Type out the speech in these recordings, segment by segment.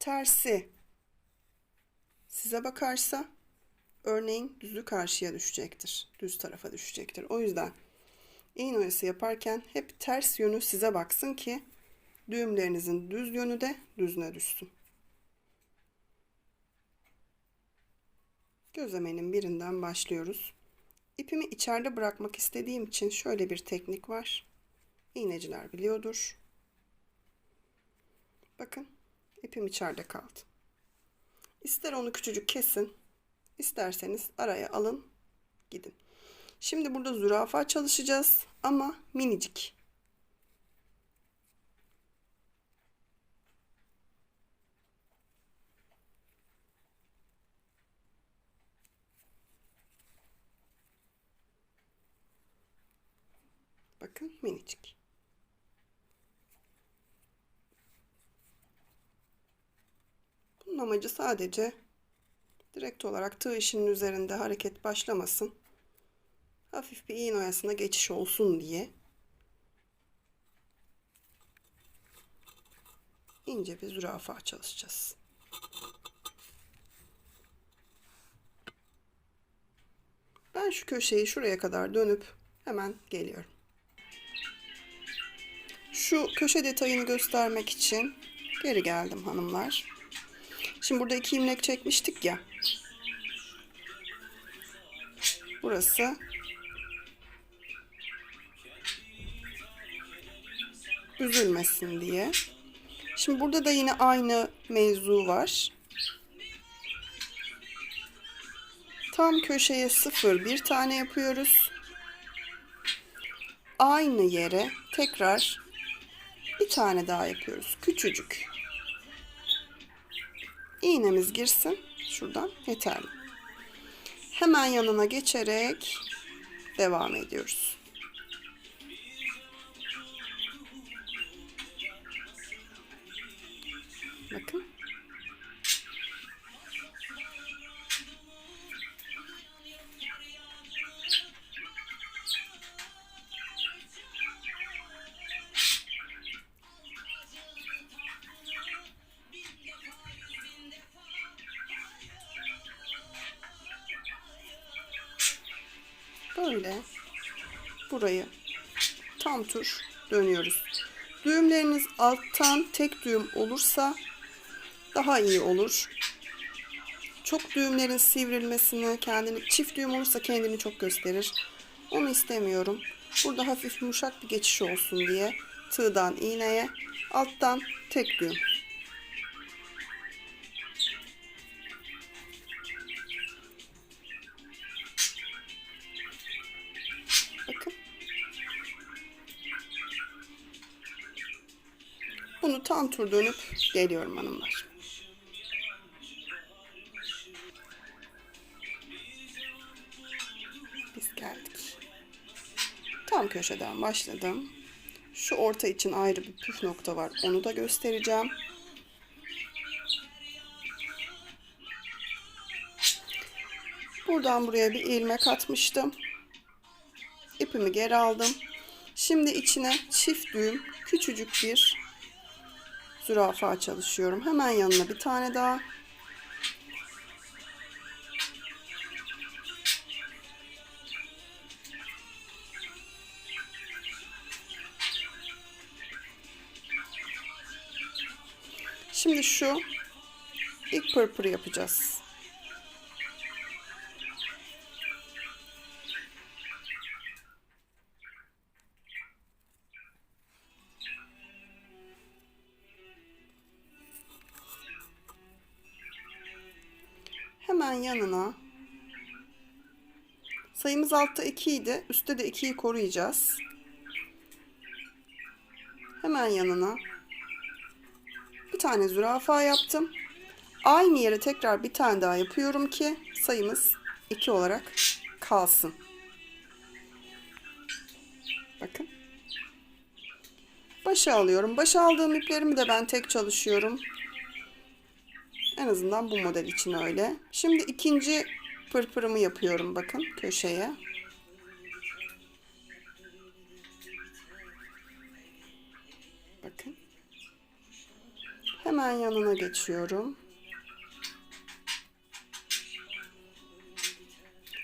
tersi size bakarsa örneğin düzü karşıya düşecektir. Düz tarafa düşecektir. O yüzden iğne oyası yaparken hep ters yönü size baksın ki düğümlerinizin düz yönü de düzüne düşsün. Gözlemenin birinden başlıyoruz. İpimi içeride bırakmak istediğim için şöyle bir teknik var. İğneciler biliyordur. Bakın ipim içeride kaldı. İster onu küçücük kesin, isterseniz araya alın, gidin. Şimdi burada zürafa çalışacağız ama minicik. Bakın minicik. Bunun amacı sadece direkt olarak tığ işinin üzerinde hareket başlamasın. Hafif bir iğne oyasına geçiş olsun diye. ince bir zürafa çalışacağız. Ben şu köşeyi şuraya kadar dönüp hemen geliyorum. Şu köşe detayını göstermek için geri geldim hanımlar. Şimdi burada iki ilmek çekmiştik ya. Burası üzülmesin diye. Şimdi burada da yine aynı mevzu var. Tam köşeye sıfır bir tane yapıyoruz. Aynı yere tekrar bir tane daha yapıyoruz. Küçücük. İğnemiz girsin. Şuradan yeterli. Hemen yanına geçerek devam ediyoruz. Bakın. Böyle burayı tam tur dönüyoruz. Düğümleriniz alttan tek düğüm olursa daha iyi olur. Çok düğümlerin sivrilmesini, kendini çift düğüm olursa kendini çok gösterir. Onu istemiyorum. Burada hafif yumuşak bir geçiş olsun diye tığdan iğneye, alttan tek düğüm. Tam tur dönüp geliyorum hanımlar. Biz geldik. Tam köşeden başladım. Şu orta için ayrı bir püf nokta var. Onu da göstereceğim. Buradan buraya bir ilmek atmıştım. İpimi geri aldım. Şimdi içine çift düğüm küçücük bir zürafa çalışıyorum. Hemen yanına bir tane daha. Şimdi şu ilk pırpır yapacağız. Hemen yanına sayımız altta 2 idi. Üstte de 2'yi koruyacağız. Hemen yanına bir tane zürafa yaptım. Aynı yere tekrar bir tane daha yapıyorum ki sayımız 2 olarak kalsın. Bakın. Başa alıyorum. Başa aldığım iplerimi de ben tek çalışıyorum. En azından bu model için öyle. Şimdi ikinci pırpırımı yapıyorum bakın köşeye. Bakın. Hemen yanına geçiyorum.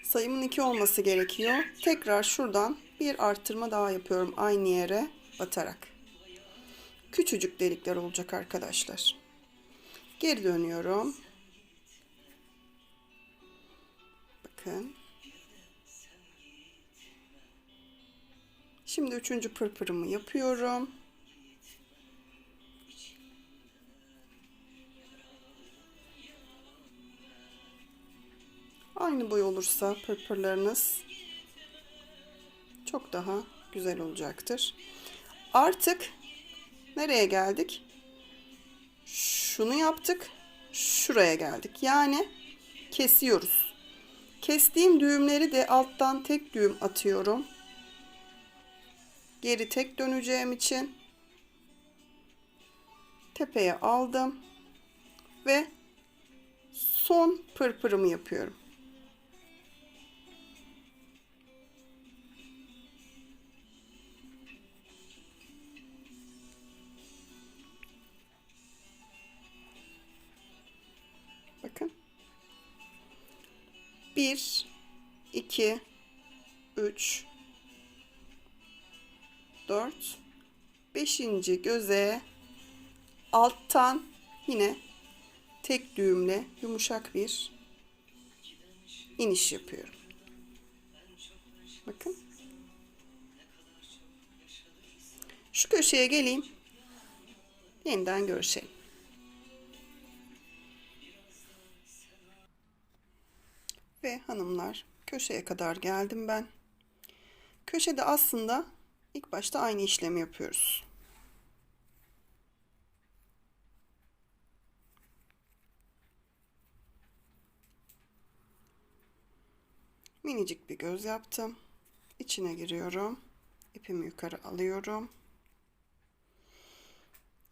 Sayımın 2 olması gerekiyor. Tekrar şuradan bir arttırma daha yapıyorum aynı yere batarak. Küçücük delikler olacak arkadaşlar. Geri dönüyorum. Bakın. Şimdi üçüncü pırpırımı yapıyorum. Aynı boy olursa pırpırlarınız çok daha güzel olacaktır. Artık nereye geldik? Şunu yaptık. Şuraya geldik. Yani kesiyoruz. Kestiğim düğümleri de alttan tek düğüm atıyorum. Geri tek döneceğim için tepeye aldım ve son pırpırımı yapıyorum. 2 3 4 5. göze alttan yine tek düğümle yumuşak bir iniş yapıyorum. Bakın. Şu köşeye geleyim. Yeniden görüşelim. Ve hanımlar köşeye kadar geldim ben. Köşede aslında ilk başta aynı işlemi yapıyoruz. Minicik bir göz yaptım. İçine giriyorum. İpimi yukarı alıyorum.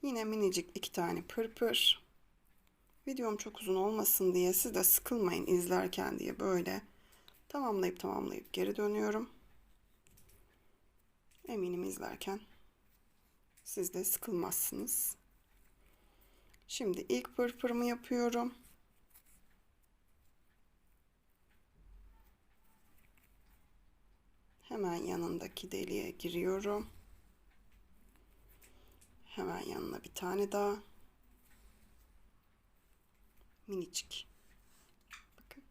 Yine minicik iki tane pırpır. Videom çok uzun olmasın diye siz de sıkılmayın izlerken diye böyle tamamlayıp tamamlayıp geri dönüyorum. Eminim izlerken siz de sıkılmazsınız. Şimdi ilk pırpırımı yapıyorum. Hemen yanındaki deliğe giriyorum. Hemen yanına bir tane daha. Minicik. Bakın.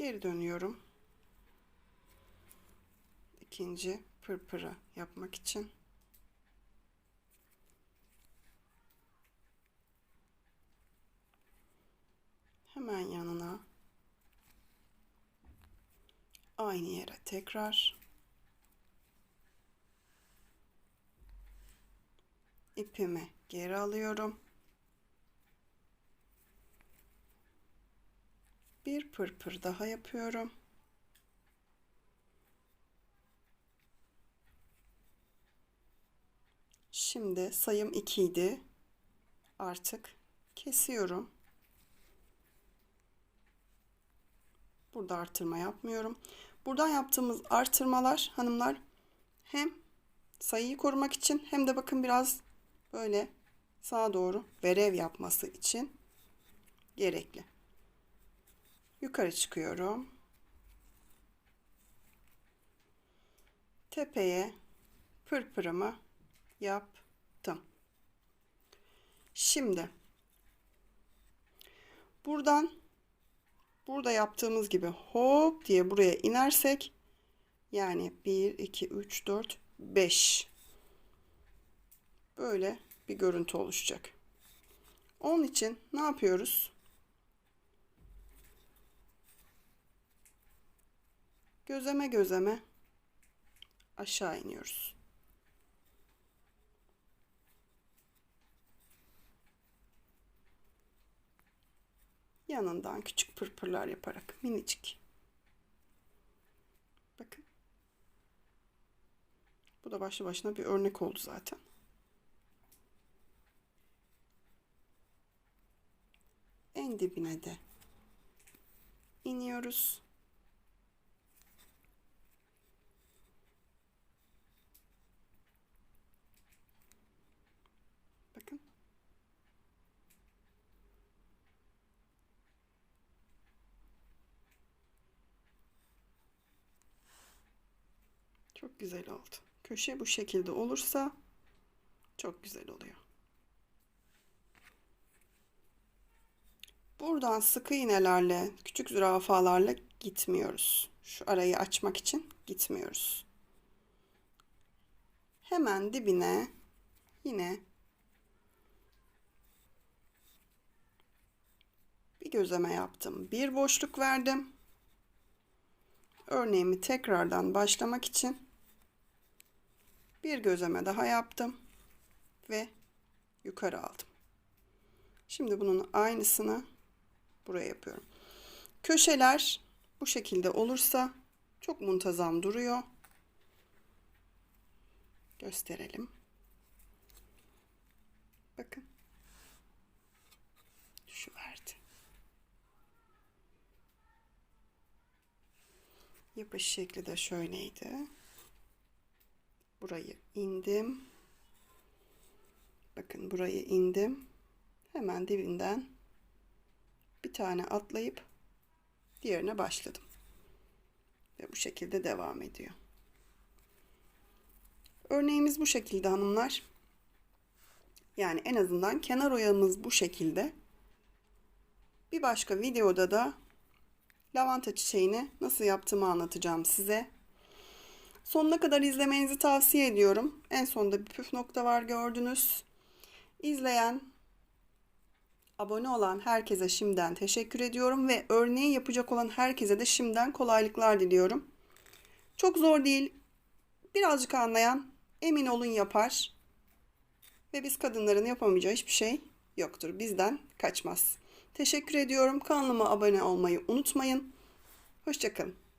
Geri dönüyorum. İkinci pırpırı yapmak için. Hemen yanına aynı yere tekrar ipimi geri alıyorum. Bir pırpır daha yapıyorum. Şimdi sayım 2 idi. Artık kesiyorum. Burada artırma yapmıyorum. Buradan yaptığımız artırmalar hanımlar hem sayıyı korumak için hem de bakın biraz böyle sağa doğru verev yapması için gerekli. Yukarı çıkıyorum. Tepeye pırpırımı yaptım. Şimdi buradan burada yaptığımız gibi hop diye buraya inersek yani 1 2 3 4 5 böyle bir görüntü oluşacak. Onun için ne yapıyoruz? Gözeme gözeme aşağı iniyoruz. yanından küçük pırpırlar yaparak minicik. Bakın. Bu da başlı başına bir örnek oldu zaten. En dibine de iniyoruz. Çok güzel oldu. Köşe bu şekilde olursa çok güzel oluyor. Buradan sıkı iğnelerle, küçük zürafalarla gitmiyoruz. Şu arayı açmak için gitmiyoruz. Hemen dibine yine bir gözleme yaptım. Bir boşluk verdim. Örneğimi tekrardan başlamak için bir gözleme daha yaptım ve yukarı aldım. Şimdi bunun aynısını buraya yapıyorum. Köşeler bu şekilde olursa çok muntazam duruyor. Gösterelim. Bakın. Şu verdi. Yapış şekli de şöyleydi. Burayı indim. Bakın burayı indim. Hemen dibinden bir tane atlayıp diğerine başladım. Ve bu şekilde devam ediyor. Örneğimiz bu şekilde hanımlar. Yani en azından kenar oyamız bu şekilde. Bir başka videoda da lavanta çiçeğini nasıl yaptığımı anlatacağım size. Sonuna kadar izlemenizi tavsiye ediyorum. En sonda bir püf nokta var gördünüz. İzleyen, abone olan herkese şimdiden teşekkür ediyorum ve örneği yapacak olan herkese de şimdiden kolaylıklar diliyorum. Çok zor değil. Birazcık anlayan emin olun yapar. Ve biz kadınların yapamayacağı hiçbir şey yoktur. Bizden kaçmaz. Teşekkür ediyorum. Kanalıma abone olmayı unutmayın. Hoşçakalın.